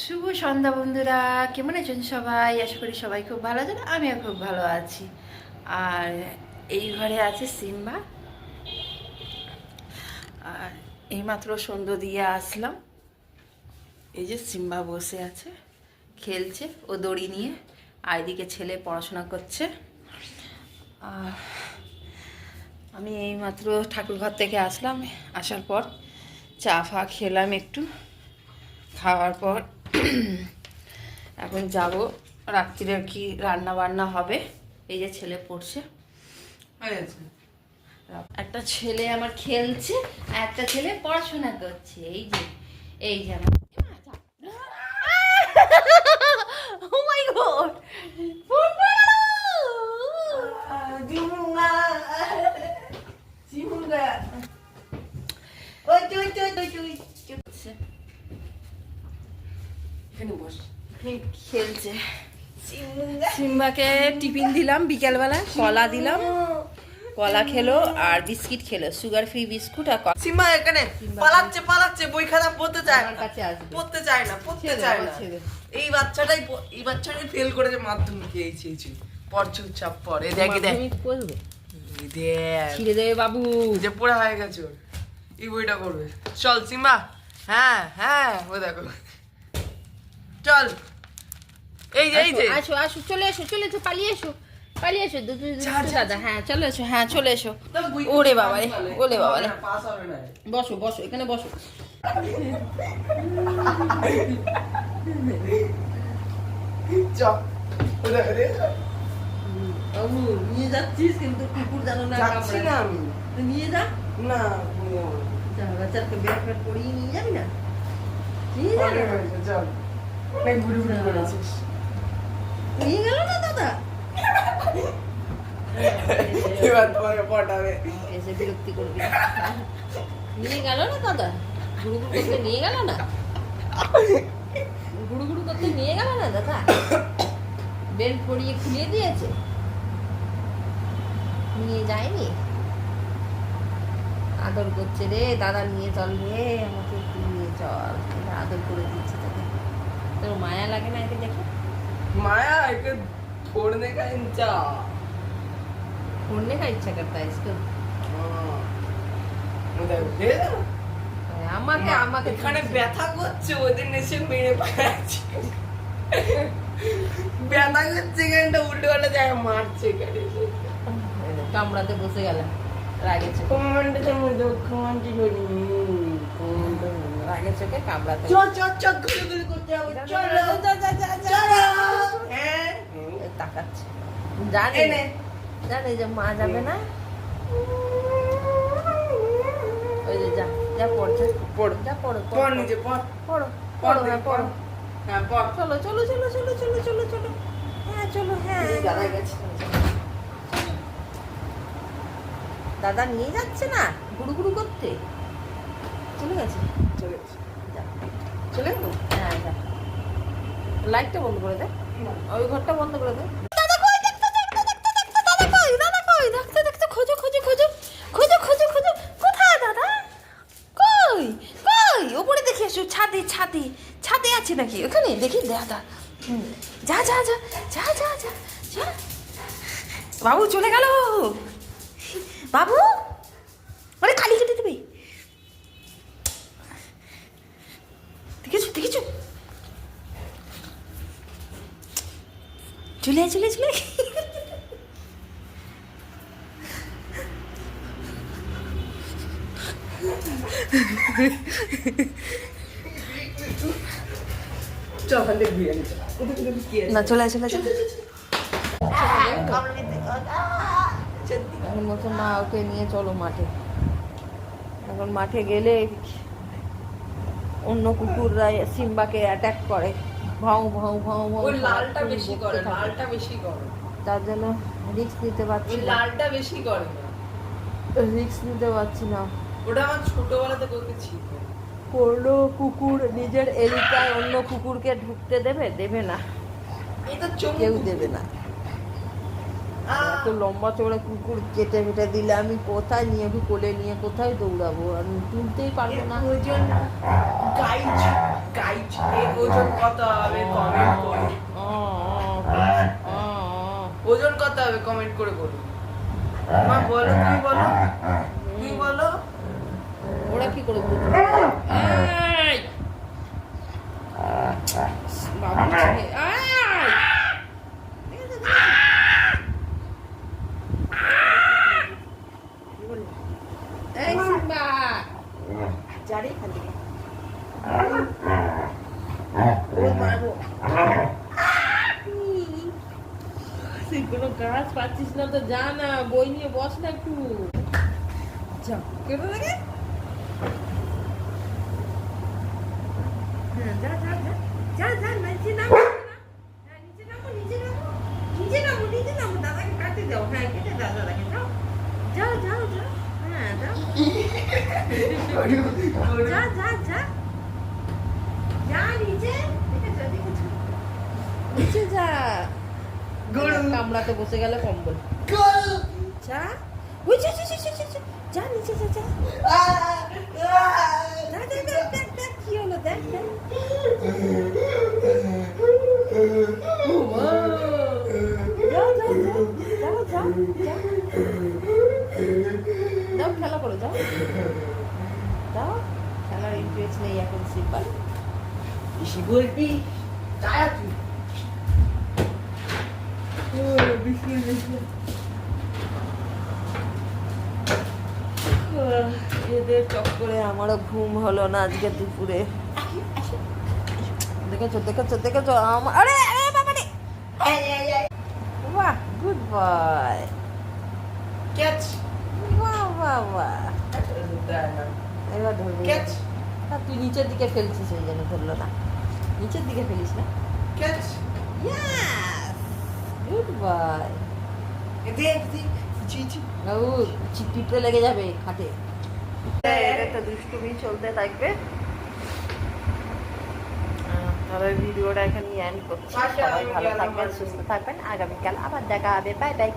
শুভ সন্ধ্যা বন্ধুরা, কেমন আছেন সবাই? আশা করি সবাই খুব ভালো আছেন, আমিও খুব ভালো আছি। আর এই ঘরে আছে সিম্বা। আর এইমাত্র সন্ধ্যা দিয়ে আসলাম। এই যে সিম্বা বসে আছে, খেলছে, ও দড়ি নিয়ে, আর এদিকে ছেলে পড়াশোনা করছে। আর আমি এইমাত্র ঠাকুর ঘর থেকে আসলাম, আসার পর চা ফা খেলাম একটু। খাওয়ার পর এখন যাব। রাত্রিরে কি রান্না বান্না হবে? এই যে ছেলে পড়ছে। একটা ছেলে আমার খেলছে আর একটা ছেলে পড়াশোনা করছে। এই যে এই যে আমার ও খেলছে। সিম্বাকে টিফিন দিলাম বিকেলবেলা কলা দিলাম। কলা খেলো আর বিস্কিট খেলো সুগার ফ্রি বিস্কুট আর ক- সীমা এখানে পালাচ্ছে পালাচ্ছে বই খাতা পড়তে চায় না। কাছে আসবে। পড়তে চায় না পড়তে চায় না। এই বাচ্চাটাই এই বাচ্চাটাই ফেল করেছে মাধ্যমিকে এই চেয়েছি পর চুপচাপ পরে দেখে দেখ। ছিঁড়ে দেবে বাবু। যে পড়া হয়ে গেছে ওর। এই বইটা করবে। চল সিম্বা। হ্যাঁ হ্যাঁ ও দেখো। চল। এই যে এই যে। আসো আসো চলে এসো চলে এসো পালিয়ে এসো পালিয়ে এসো দু- দু- দু- যা, যা, দাদা হ্যাঁ চলে এসো হ্যাঁ চলে এসো। ওরে বাবা রে, ওলে বাবা রে। বসো বসো এখানে বসো। নিয়ে যাচ্ছিস কিন্তু কুকুর জানো না যাচ্ছি না আমি। নিয়ে যা। না বাচ্চাকে ফ্যাগ পরিয়ে নিয়ে যাবি না? নিয়ে যা। চল। ঘুরে ঘুরে বেড়াচ্ছিস নিয়ে গেল না দাদা এবার তোমাকে পটাবে এসে বিরক্তি করবি নিয়ে গেল না দাদা গুড়ু গুড়ু করতে নিয়ে গেল না গুড়ু গুড়ু করতে নিয়ে গেল না দাদা বেল্ট পরিয়ে দিয়েছে নিয়ে যায়নি আদর করছে রে দাদা নিয়ে চল রে আমাকে একটু নিয়ে চল আদর করে দিচ্ছে তোর মায়া লাগে না একে দেখে माया एक छोड़ने का इंचा फोड़ने का इच्छा करता है इसको আমাকে আমাকে এখানে ব্যথা করছে ওদের এসে মেরে পাচ্ছি ব্যথা করছে এখানটা উল্টো পাল্টা জায়গা মারছে এখানে কামড়াতে বসে গেলাম রাগে চোখে কমান্ডে তুমি দুঃখ মানছি করি রাগে চোখে কামড়াতে চল চল চল ঘুরে দাদা দাদা নিয়ে যাচ্ছে না? গুড়ু গুড়ু করতে? চলে গেছে? চলে গেছে। চলে গেলো? হ্যাঁ যা লাইটটা বন্ধ করে দে। ওই ঘরটা বন্ধ করে দে। দাদা কই দেখতে দেখতে দেখতে দেখতে দাদা কই দাদা কই দেখতে দেখতে খোঁজো খোঁজো খোঁজো খোঁজো খোঁজো খোঁজো। কোথায় দাদা? কই কই? উপরে দেখে এসো ছাদে ছাদে ছাদে আছে নাকি? ওখানে দেখি দাদা। যা যা যা যা যা যা যা। বাবু চলে গেল। বাবু? চলে আয়, চলে চলে না চলে চলে চলে আয়। মা ওকে নিয়ে চলো মাঠে। এখন মাঠে গেলে অন্য কুকুররা সিম্বাকে অ্যাটাক করে। ভাও ভাও ভাও ভাও ওই লালটা বেশি করে লালটা বেশি করে। তার জন্য রিস্ক নিতে পারছি না। লালটা বেশি করে রিস্ক নিতে পারছি না। ওটা আমার ছোটবেলা থেকে ওকে ছিল। কোনো কুকুর নিজের এলাকায় অন্য কুকুরকে ঢুকতে দেবে? দেবে না। এটা কেউ দেবে না। এত লম্বা চওড়া কুকুর কেটে ফেটে দিলে আমি কোথায় নিয়ে কোলে নিয়ে কোথায় দৌড়াবো? আমি তুলতেই পারব না। ওজন গাইজ। এর ওজন কত হবে কমেন্ট করো। ও, ও, ও, ও। ওজন কত হবে কমেন্ট করে বলো মা বলো তুমি বলো। তুমি বলো। ওরা কি করে বলবে বাবু ছেলে, এই! এই সিম্বা জারি এখান থেকে ওই মারবো তুই কোনো গাছ পাচ্ছিস না তো যা না বই নিয়ে বস না একটু। যা কেটে লাগে হ্যাঁ, যা যা যা যা যা নিচে নামো হ্যাঁ, নিচে নামো নিচে নামো নিচে নামো নিচে নামো দাদাকে কাটে দাও হ্যাঁ কেটে দাও দাদাকে যাও যাও যাও যাও হ্যাঁ যাও যা যা যা যা নিচে দেখেছ দেখেছ নিচে যা গরু। কামড়াতে বসে গেলে কম্বল। যা। ওই যা যা যা যা, যা, যা। যা নিচে যা যা। দেখ কি হলো যাও খেলা করো যাও। খেলার ইন্টারেস্ট নেই এখন বলবি তাই তুই এদের চক্করে আমারও ঘুম হলো না আজকে দুপুরে। দেখেছ দেখেছ দেখেছ? আমার আরে আরে বাবা রে! বাহ গুড বয় ক্যাচ বাহ বাহ বাহ। এবার ধরবো। ক্যাচ আর তুই নিচের দিকে ফেলছিস ওই জন্য ধরলো না। নিচের দিকে ফেলিস না। ক্যাচ গুড বাই চিপিপড়ে লেগে যাবে খাটে। এটা একটা দুষ্টুমি চলতে থাকবে। তাহলে ভিডিওটা এখানে এন্ড করছি। সবাই ভালো থাকবেন সুস্থ থাকবেন। আগামীকাল আবার দেখা হবে। Bye bye